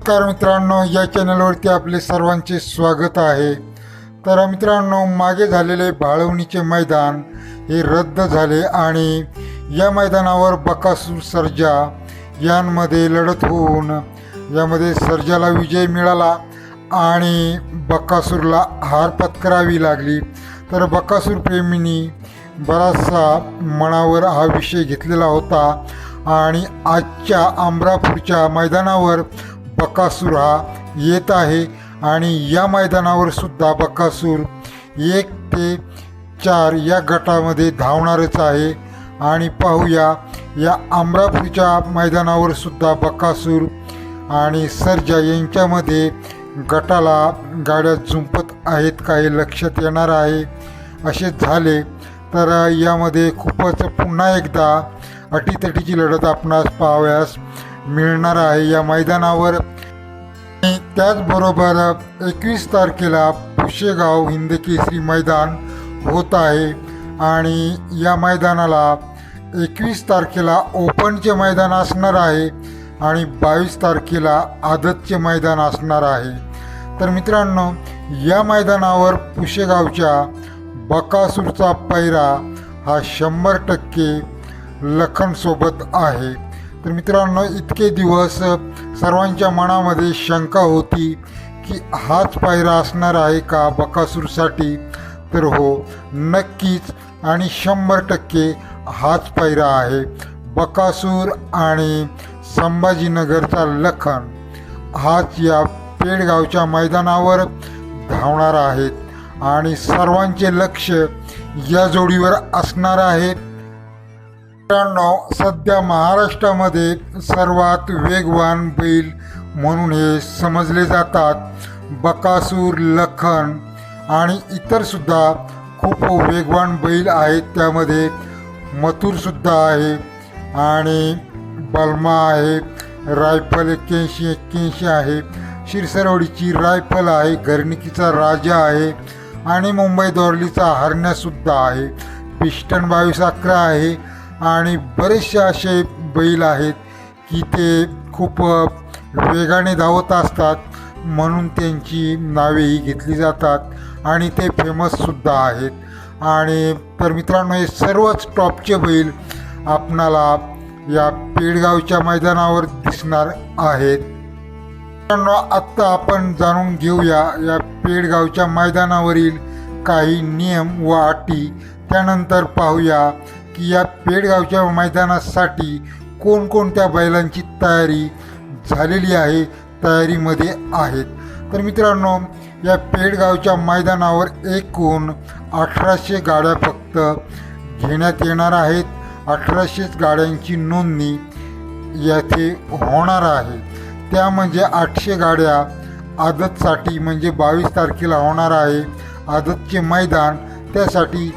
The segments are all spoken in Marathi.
नमस्कार मित्रांनो या चॅनलवरती आपले सर्वांचे स्वागत आहे. तर मित्रांनो मागे झालेले भाळवणीचे मैदान हे रद्द झाले आणि या मैदानावर बकासूर सर्जा यांमध्ये लढत होऊन यामध्ये सर्जाला विजय मिळाला आणि बकासूरला हार पत्करावी लागली. तर बकासूर प्रेमींनी बराचसा मनावर हा विषय घेतलेला होता आणि आजच्या अमरापूरच्या मैदानावर बकासूर हा येत आहे आणि या मैदानावर सुद्धा बकासूर एक ते चार या गटामध्ये धावणारच आहे. आणि पाहूया या अमरापूरच्या मैदानावर सुद्धा बकासूर आणि सर्जा यांच्यामध्ये गटाला गाड्या झुंपत आहेत काही लक्षात येणार आहे. असे झाले तर यामध्ये खूपच पुन्हा एकदा अटीतटीची लढत आपणास पाहावयास मिळणार आहे. या मैदानावर त्याचबरोबर एकवीस तारखेला पुशेगाव हिंदकेसरी मैदान होत आहे आणि या मैदानाला एकवीस तारखेला ओपनचे मैदान असणार आहे आणि बावीस तारखेला आदतचे मैदान असणार आहे. तर मित्रांनो या मैदानावर पुशेगावच्या बकासूरचा पैरा हा शंभर टक्के लखनसोबत आहे. तर मित्रांनो इतके दिवस सर्वांच्या मनामध्ये शंका होती की हाच पायरा असणार आहे का बकासूरसाठी? तर हो नक्कीच. आणि शंभर टक्के हाच पायरा आहे बकासूर आणि संभाजीनगरचा लखन. हाच या पेडगावच्या मैदानावर धावणार आहेत आणि सर्वांचे लक्ष या जोडीवर असणार आहे. मित्रांनो सध्या महाराष्ट्रामध्ये सर्वात वेगवान बैल म्हणून हे समजले जातात. बकासूर लखन आणि इतरसुद्धा खूप वेगवान बैल आहेत. त्यामध्ये मथुरसुद्धा आहे आणि बलमा आहे रायफल एक्क्याऐंशी एक्क्याऐंशी आहे. शिरसरवडीची रायफल आहे घरणिकीचा राजा आहे आणि मुंबई दोरलीचा हरण्यासुद्धा आहे. पिस्टन बावीस अकरा आहे आणि बरेचसे असे बैल आहेत की ते खूप वेगाने धावत असतात. म्हणून त्यांची नावेही घेतली जातात आणि ते फेमससुद्धा आहेत. आणि तर मित्रांनो हे सर्वच टॉपचे बैल आपणाला या पेडगावच्या मैदानावर दिसणार आहेत. मित्रांनो आत्ता आपण जाणून घेऊया या पेडगावच्या मैदानावरील काही नियम व अटी. त्यानंतर पाहूया की या पेडगावच्या मैदानासाठी कोणकोणत्या बैलांची तयारी झालेली आहे तयारीमध्ये आहेत? तर मित्रांनो या पेडगावच्या मैदानावर एकूण अठराशे गाड्या फक्त घेण्यात येणार आहेत. अठराशेच गाड्यांची नोंदणी येथे होणार आहे. त्या म्हणजे आठशे गाड्या आदतसाठी म्हणजे बावीस तारखेला होणार आहे. आदतचे मैदान त्यासाठी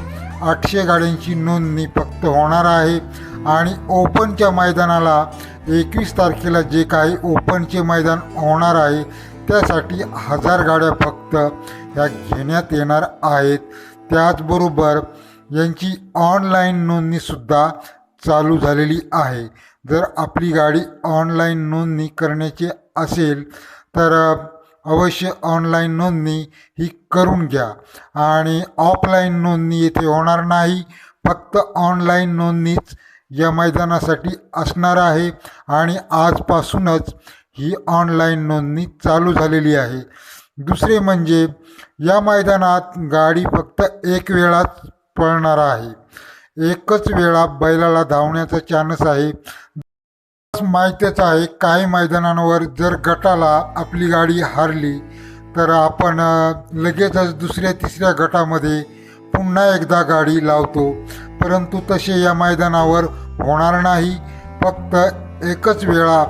आठशे गाड्यांची नोंदणी फक्त होणार आहे. आणि ओपनच्या मैदानाला एकवीस तारखेला जे काही ओपनचे मैदान होणार आहे त्यासाठी हजार गाड्या फक्त ह्या घेण्यात येणार आहेत. त्याचबरोबर यांची ऑनलाईन नोंदणीसुद्धा चालू झालेली आहे. जर आपली गाडी ऑनलाईन नोंदणी करण्याची असेल तर अवश्य ऑनलाईन नोंदणी ही करून घ्या. आणि ऑफलाईन नोंदणी येथे होणार नाही. फक्त ऑनलाईन नोंदणीच या मैदानासाठी असणार आहे. आणि आजपासूनच ही ऑनलाईन नोंदणी चालू झालेली आहे. दुसरे म्हणजे या मैदानात गाडी फक्त एक वेळाच पळणार आहे. एकच वेळा बैलाला धावण्याचा चान्स आहे. माहितीच आहे काही मैदानांवर जर गटाला आपली गाडी हारली तर आपण लगेचच दुसऱ्या तिसऱ्या गटामध्ये पुन्हा एकदा गाडी लावतो. परंतु तसे या मैदानावर होणार नाही. फक्त एकच वेळा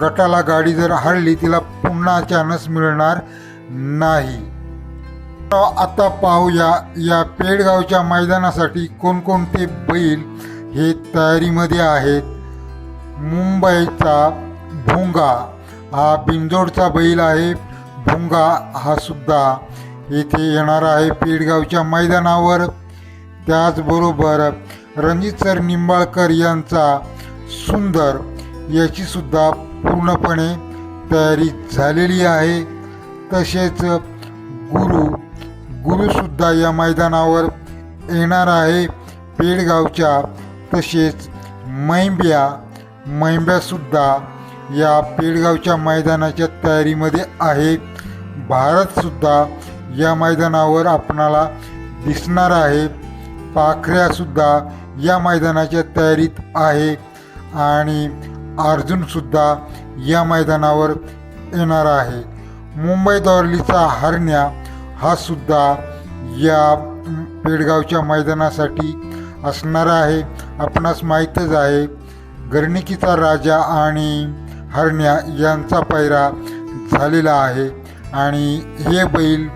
गटाला गाडी जर हारली तिला पुन्हा चान्स मिळणार नाही. आता पाहूया या पेडगावच्या मैदानासाठी कोणकोणते बैल हे तयारीमध्ये आहेत? मुंबईचा भुंगा. हा बिंजोडचा बैल आहे. भुंगा हा सुद्धा येथे येणार आहे पेडगावच्या मैदानावर. त्याचबरोबर रणजित सर निंबाळकर यांचा सुंदर याचीसुद्धा पूर्णपणे तयारी झालेली आहे. तसेच गुरु गुरुसुद्धा या मैदानावर येणार आहे. पेडगावच्या तसेच मैंब्या मैंब्यासुद्धा या पेडगावच्या मैदानाच्या तयारीमध्ये आहे. भारतसुद्धा या मैदानावर आपणाला दिसणार आहे. पाखऱ्यासुद्धा या मैदानाच्या तयारीत आहे आणि अर्जुनसुद्धा या मैदानावर येणार आहे. मुंबई दौरलीचा हरण्या हा सुद्धा या पेडगावच्या मैदानासाठी असणार आहे. आपणास माहीतच आहे गर्णिकीचा राजा आणि हरण्या यांचा पैरा झालेला आहे. आणि हे बैल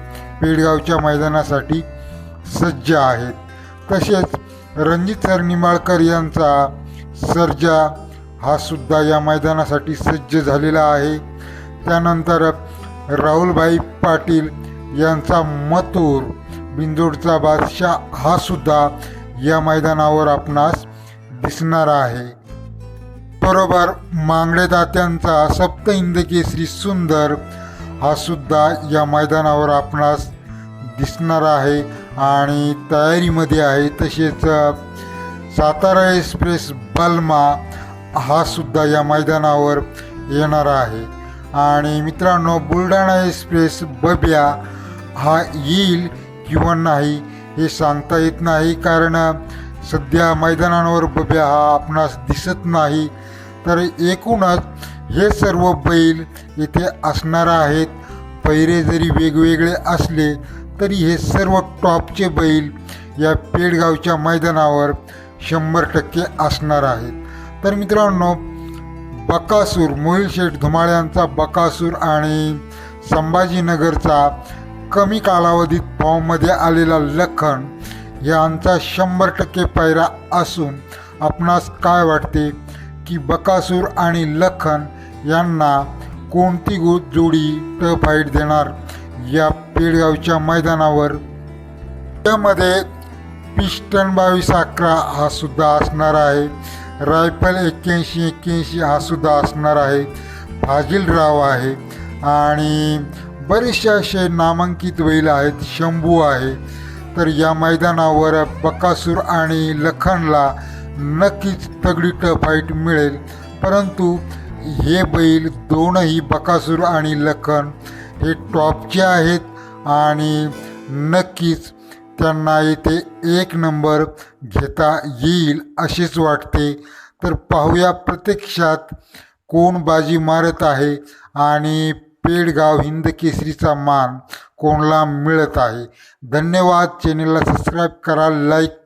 पेडगावच्या मैदानासाठी सज्ज आहेत. तसेच रणजित सरनिमाळकर यांचा सर्जा हा सुद्धा या मैदानासाठी सज्ज झालेला आहे. त्यानंतर राहुलभाई पाटील यांचा मथुर बिंदोडचा बादशाह हा सुद्धा या मैदानावर आपणास दिसणार आहे. बरोबर मांगडे दात्यांचा सप्त श्री सुंदर हा सुद्धा या मैदानावर आपणास दिसणार आहे. आणि तयारीमध्ये आहे तसेच सातारा एक्सप्रेस बल्मा हा सुद्धा या मैदानावर येणार आहे. आणि मित्रांनो बुलढाणा एक्सप्रेस बब्या हा येईल किंवा नाही हे सांगता येत नाही. कारण सध्या मैदानांवर बब्या हा आपणास दिसत नाही. तर एकूणच हे सर्व बैल इथे असणार आहेत. पैरे जरी वेगवेगळे असले तरी हे सर्व टॉपचे बैल या पेडगावच्या मैदानावर शंभर टक्के असणार आहेत. तर मित्रांनो बकासूर मोहिल शेठ धुमाळ्यांचा बकासूर आणि संभाजीनगरचा कमी कालावधीत फॉर्ममध्ये आलेला लखन यांचा शंभर टक्के पायरा असून आपणास काय वाटते? की बकासूर आणि लखन यांना कोणती गो जोडी ट फाईट देणार? या पेडगावच्या मैदानावर. त्यामध्ये पिस्टन बावीस अकरा हा सुद्धा असणार आहे. रायफल एक्क्याऐंशी एक्क्याऐंशी हा सुद्धा असणार आहे. फाजिलराव आहे. आणि बरेचसे असे नामांकित बैल आहेत. शंभू आहे. तर या मैदानावर बकासूर आणि लखनला नक्कीच तगडी ट फाईट मिळेल. परंतु हे बैल दोनही बकासूर आणि लखन हे टॉपचे आहेत आणि नक्कीच त्यांना येथे एक नंबर घेता येईल असेच वाटते. तर पाहूया प्रत्यक्षात कोण बाजी मारत आहे आणि पेडगाव हिंद केसरीचा मान कोणला मिळत आहे. धन्यवाद. चॅनलला सबस्क्राईब करा लाईक